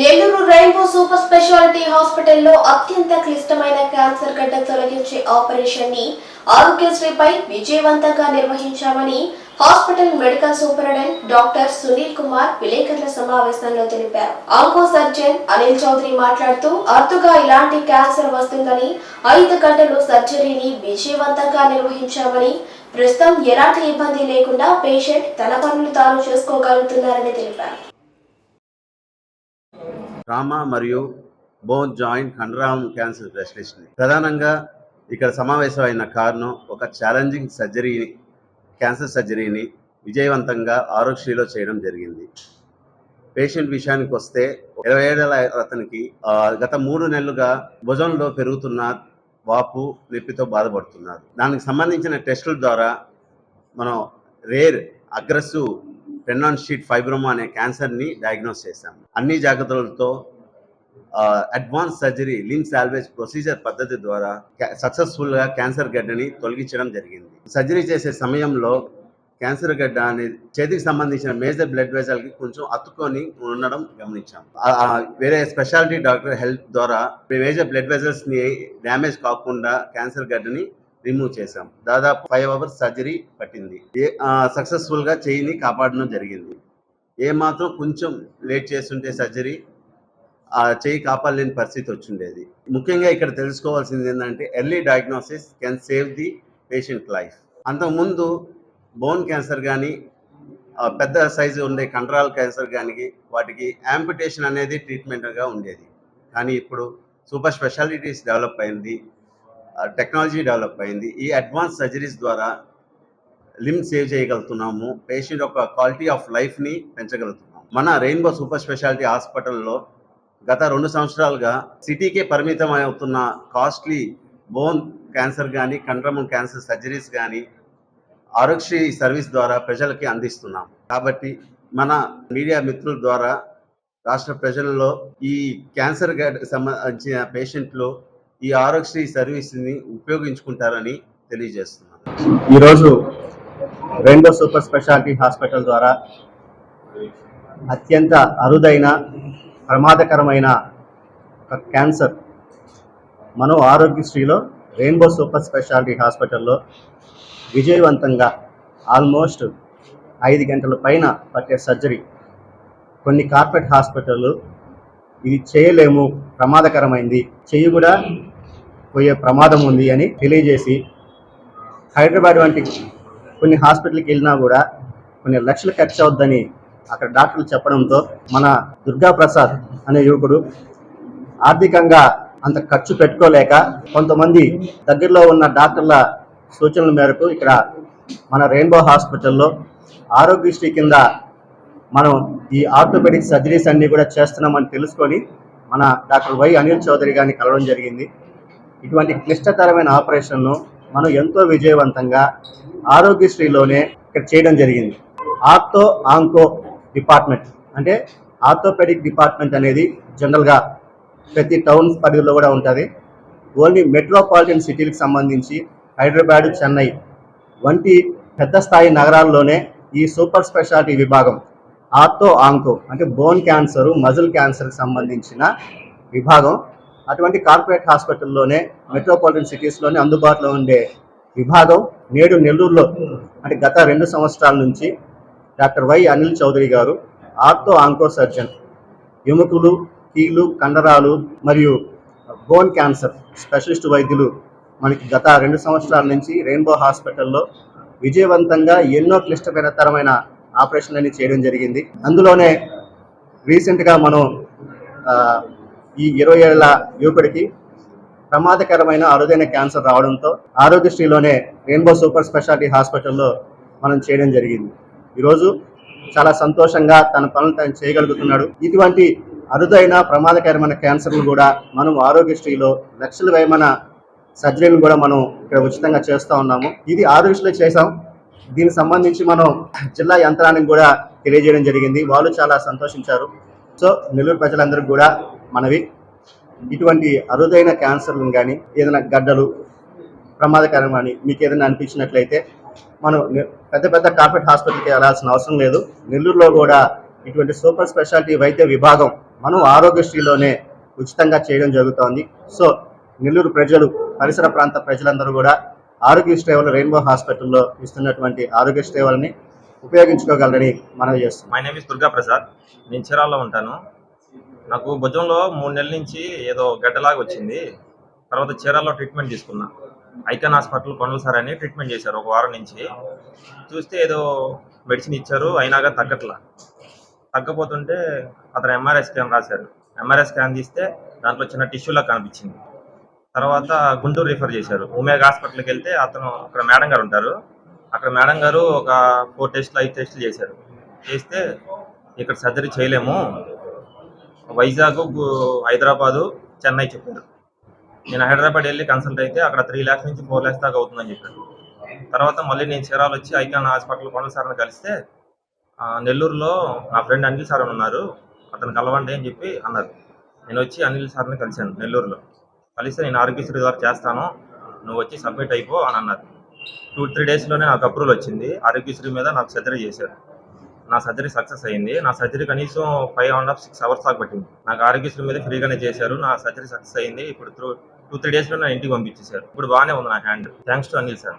Nellore rainbow super speciality హాస్పిటల్లో అత్యంత క్లిష్టమైన క్యాన్సర్ గడ్డ తొలగించే ఆపరేషన్ని ఆరోగ్యశ్రీపై విజయవంతంగా నిర్వహించామని hospital medical superintendent doctor Sunil Kumar విలేకరుల సమావేశంలో తెలిపారు. ఆంకో సర్జన్ అనిల్ చౌదరి మాట్లాడుతూ అరుదుగా ఇలాంటి క్యాన్సర్ వస్తుందని ఐదు గంటలు సర్జరీని విజయవంతంగా నిర్వహించామని ప్రస్తుతం ఎలాంటి ఇబ్బంది లేకుండా పేషెంట్ తన పనులు తాను చేసుకోగలుగుతున్నారని తెలిపారు. ట్రామా మరియు బోన్ జాయింట్ కండరామ్ క్యాన్సర్ స్పెషలిస్ట్ని ప్రధానంగా ఇక్కడ సమావేశమైన కారణం ఒక ఛాలెంజింగ్ సర్జరీ క్యాన్సర్ సర్జరీని విజయవంతంగా ఆరోగ్యశ్రీలో చేయడం జరిగింది. పేషెంట్ విషయానికి వస్తే ఇరవై ఏడేళ్ళ అతనికి గత మూడు నెలలుగా భుజంలో పెరుగుతున్న వాపు నొప్పితో బాధపడుతున్నారు దానికి సంబంధించిన టెస్టుల ద్వారా మనం రేర్ అగ్రెసివ్ పెన్నాన్ షీట్ ఫైబ్రోమా అనే క్యాన్సర్ని డయాగ్నోస్ చేశాం. అన్ని జాగ్రత్తలతో advance surgery limb salvage procedure పద్ధతి ద్వారా సక్సెస్ఫుల్గా క్యాన్సర్ గడ్డని తొలగించడం జరిగింది. సర్జరీ చేసే సమయంలో క్యాన్సర్ గడ్డ అనేది చేతికి సంబంధించిన మేజర్ బ్లడ్ వెజల్కి కొంచెం అతుక్కొని ఉండడం గమనించాం. వేరే స్పెషాలిటీ డాక్టర్ హెల్ప్ ద్వారా మేజర్ బ్లడ్ వెజల్స్ని డ్యామేజ్ కాకుండా క్యాన్సర్ గడ్డని రిమూవ్ చేశాం. దాదాపు ఫైవ్ అవర్స్ సర్జరీ పట్టింది. ఏ సక్సెస్ఫుల్గా చేయిని కాపాడడం జరిగింది. ఏ మాత్రం కొంచెం లేట్ చేస్తుంటే సర్జరీ ఆ చేయి కాపాడలేని పరిస్థితి వచ్చిండేది. ముఖ్యంగా ఇక్కడ తెలుసుకోవాల్సింది ఏంటంటే early diagnosis can save the patient life అంతకుముందు బోన్ క్యాన్సర్ కానీ పెద్ద సైజు ఉండే కండరాల క్యాన్సర్ కానీ వాటికి యాంపిటేషన్ అనేది ట్రీట్మెంట్గా ఉండేది. కానీ ఇప్పుడు సూపర్ స్పెషాలిటీస్ డెవలప్ అయింది. టెక్నాలజీ డెవలప్ అయింది. ఈ అడ్వాన్స్ సర్జరీస్ ద్వారా లిమ్ సేవ్ చేయగలుగుతున్నాము. పేషెంట్ యొక్క క్వాలిటీ ఆఫ్ లైఫ్ని పెంచగలుగుతున్నాము. మన రెయిన్బో సూపర్ స్పెషాలిటీ హాస్పిటల్లో గత రెండు సంవత్సరాలుగా సిటీకే పరిమితం అవుతున్న కాస్ట్లీ బోన్ క్యాన్సర్ కానీ కండ్రమం క్యాన్సర్ సర్జరీస్ కానీ ఆరోగ్యశ్రీ సర్వీస్ ద్వారా ప్రజలకి అందిస్తున్నాం. కాబట్టి మన మీడియా మిత్రుల ద్వారా రాష్ట్ర ప్రజల్లో ఈ క్యాన్సర్ సంబంధించిన పేషెంట్లు ఈ ఆరోగ్యశ్రీ సర్వీస్ని ఉపయోగించుకుంటారని తెలియజేస్తున్నాను. ఈరోజు రెయిన్బో సూపర్ స్పెషాలిటీ హాస్పిటల్ ద్వారా అత్యంత అరుదైన ప్రమాదకరమైన ఒక క్యాన్సర్ మనం ఆరోగ్యశ్రీలో రెయిన్బో సూపర్ స్పెషాలిటీ హాస్పిటల్లో విజయవంతంగా ఆల్మోస్ట్ ఐదు గంటల పైన పట్టే సర్జరీ. కొన్ని కార్పొరేట్ హాస్పిటళ్ళు ఇది చేయలేము ప్రమాదకరమైంది చెయ్యి కూడా పోయే ప్రమాదం ఉంది అని తెలియజేసి హైదరాబాద్ వంటి కొన్ని హాస్పిటల్కి వెళ్ళినా కూడా కొన్ని లక్షలు ఖర్చు అవుద్దని అక్కడ డాక్టర్లు చెప్పడంతో మన దుర్గా ప్రసాద్ అనే యువకుడు ఆర్థికంగా అంత ఖర్చు పెట్టుకోలేక కొంతమంది దగ్గరలో ఉన్న డాక్టర్ల సూచనల మేరకు ఇక్కడ మన రెయిన్బో హాస్పిటల్లో ఆరోగ్యశ్రీ కింద మనం ఈ ఆర్థోపెడిక్ సర్జరీస్ అన్ని కూడా చేస్తున్నామని తెలుసుకొని మన డాక్టర్ వై అనిల్ చౌదరి గారిని కలవడం జరిగింది. ఇటువంటి క్లిష్టతరమైన ఆపరేషన్ను మనం ఎంతో విజయవంతంగా ఆరోగ్యశ్రీలోనే ఇక్కడ చేయడం జరిగింది. ఆర్థో ఆంకో డిపార్ట్మెంట్ అంటే ఆర్థోపెడిక్ డిపార్ట్మెంట్ అనేది జనరల్గా ప్రతి టౌన్ పరిధిలో కూడా ఉంటుంది. ఓన్లీ మెట్రోపాలిటన్ సిటీలకు సంబంధించి హైదరాబాద్ చెన్నై వంటి పెద్ద స్థాయి నగరాల్లోనే ఈ సూపర్ స్పెషాలిటీ విభాగం ఆర్థో ఆంకో అంటే బోన్ క్యాన్సర్ మజిల్ క్యాన్సర్కి సంబంధించిన విభాగం అటువంటి కార్పొరేట్ హాస్పిటల్లోనే మెట్రోపాలిటన్ సిటీస్లోనే అందుబాటులో ఉండే విభాగం నేడు నెల్లూరులో అంటే గత రెండు సంవత్సరాల నుంచి డాక్టర్ వై అనిల్ చౌదరి గారు ఆర్థో ఆంకో సర్జన్ ఎముకలు కీలు కండరాలు మరియు బోన్ క్యాన్సర్ స్పెషలిస్ట్ వైద్యులు మనకి గత రెండు సంవత్సరాల నుంచి రెయిన్బో హాస్పిటల్లో విజయవంతంగా ఎన్నో క్లిష్టతరమైన ఆపరేషన్లన్నీ చేయడం జరిగింది. అందులోనే రీసెంట్గా మనం ఈ ఇరవై ఏళ్ళ యువకుడికి ప్రమాదకరమైన అరుదైన క్యాన్సర్ రావడంతో ఆరోగ్యశ్రీలోనే రెయిన్బో సూపర్ స్పెషాలిటీ హాస్పిటల్లో మనం చేయడం జరిగింది. ఈరోజు చాలా సంతోషంగా తన పనులు తను చేయగలుగుతున్నాడు. ఇటువంటి అరుదైన ప్రమాదకరమైన క్యాన్సర్ను కూడా మనం ఆరోగ్యశ్రీలో లక్షల వేమన సర్జరీని కూడా మనం ఇక్కడ ఉచితంగా చేస్తూ ఉన్నాము. ఇది ఆరోగ్యశ్రీలో చేసాం దీనికి సంబంధించి మనం జిల్లా యంత్రానికి కూడా తెలియజేయడం జరిగింది. వాళ్ళు చాలా సంతోషించారు. సో నెల్లూరు ప్రజలందరికీ కూడా మనవి. ఇటువంటి అరుదైన క్యాన్సర్లను కానీ ఏదైనా గడ్డలు ప్రమాదకరం అని మీకు ఏదైనా అనిపించినట్లయితే మనం పెద్ద పెద్ద కార్పొరేట్ హాస్పిటల్కి వెళ్ళాల్సిన అవసరం లేదు. నెల్లూరులో కూడా ఇటువంటి సూపర్ స్పెషాలిటీ వైద్య విభాగం మనం ఆరోగ్యశ్రీలోనే ఉచితంగా చేయడం జరుగుతోంది. సో నెల్లూరు ప్రజలు పరిసర ప్రాంత ప్రజలందరూ కూడా ఆరోగ్యశ్రీ సేవలు రెయిన్బో హాస్పిటల్లో ఇస్తున్నటువంటి ఆరోగ్యశ్రీ సేవలని ఉపయోగించుకోగలరని మనం చేస్తున్నాం. My name is Durga Prasad నేను చీరాల్లో ఉంటాను. నాకు భుజంలో మూడు నెలల నుంచి ఏదో గడ్డలాగా వచ్చింది. తర్వాత చీరాల్లో ట్రీట్మెంట్ తీసుకున్నా. ఐకాన్ హాస్పిటల్ కొండల సార్ అని ట్రీట్మెంట్ చేశారు ఒక వారం నుంచి. చూస్తే ఏదో మెడిసిన్ ఇచ్చారు అయినాగా తగ్గట్లా. తగ్గపోతుంటే అతను ఎంఆర్ఐ స్కాన్ రాశారు. ఎంఆర్ఐ స్కాన్ తీస్తే దాంట్లో చిన్న టిష్యూలా కనిపించింది. తర్వాత గుంటూరు రిఫర్ చేశారు. ఉమేగ్ హాస్పిటల్కి వెళ్తే అతను అక్కడ మేడం గారు ఉంటారు. అక్కడ మేడం గారు ఒక ఫోర్ టెస్ట్లు ఐదు టెస్ట్లు చేశారు. చేస్తే ఇక్కడ సర్జరీ చేయలేము. వైజాగ్ హైదరాబాదు చెన్నై చెప్పారు. నేను హైదరాబాద్ వెళ్ళి కన్సల్ట్ అయితే అక్కడ త్రీ ల్యాక్స్ నుంచి ఫోర్ ల్యాక్స్ దాకా అవుతుందని చెప్పారు. తర్వాత మళ్ళీ నేను చీరాలు వచ్చి ఐకాన్ హాస్పిటల్ కొండల సార్ని కలిస్తే నెల్లూరులో నా ఫ్రెండ్ అనిల్ సార్ అని ఉన్నారు. అతను కలవండి అని చెప్పి అన్నారు. నేను వచ్చి అనిల్ సార్ని కలిశాను నెల్లూరులో. కలిస్తే నేను ఆరోగ్యశ్రీ ద్వారా చేస్తాను నువ్వు వచ్చి సబ్మిట్ అయిపో అని అన్నారు. టూ త్రీ డేస్లోనే నాకు అప్రూవల్ వచ్చింది. ఆరోగ్యశ్రీ మీద నాకు సర్జరీ చేశారు. నా సర్జరీ సక్సెస్ అయింది. నా సర్జరీ కనీసం five and half six hours దాకా పట్టింది. నాకు ఆరోగ్యశ్రీ మీద ఫ్రీగానే చేశారు. నా సర్జరీ సక్సెస్ అయింది. ఇప్పుడు టూ త్రీ డేస్లో నా ఇంటికి పంపించేశారు. ఇప్పుడు బాగానే ఉంది నా hand. Thanks to Anil sir.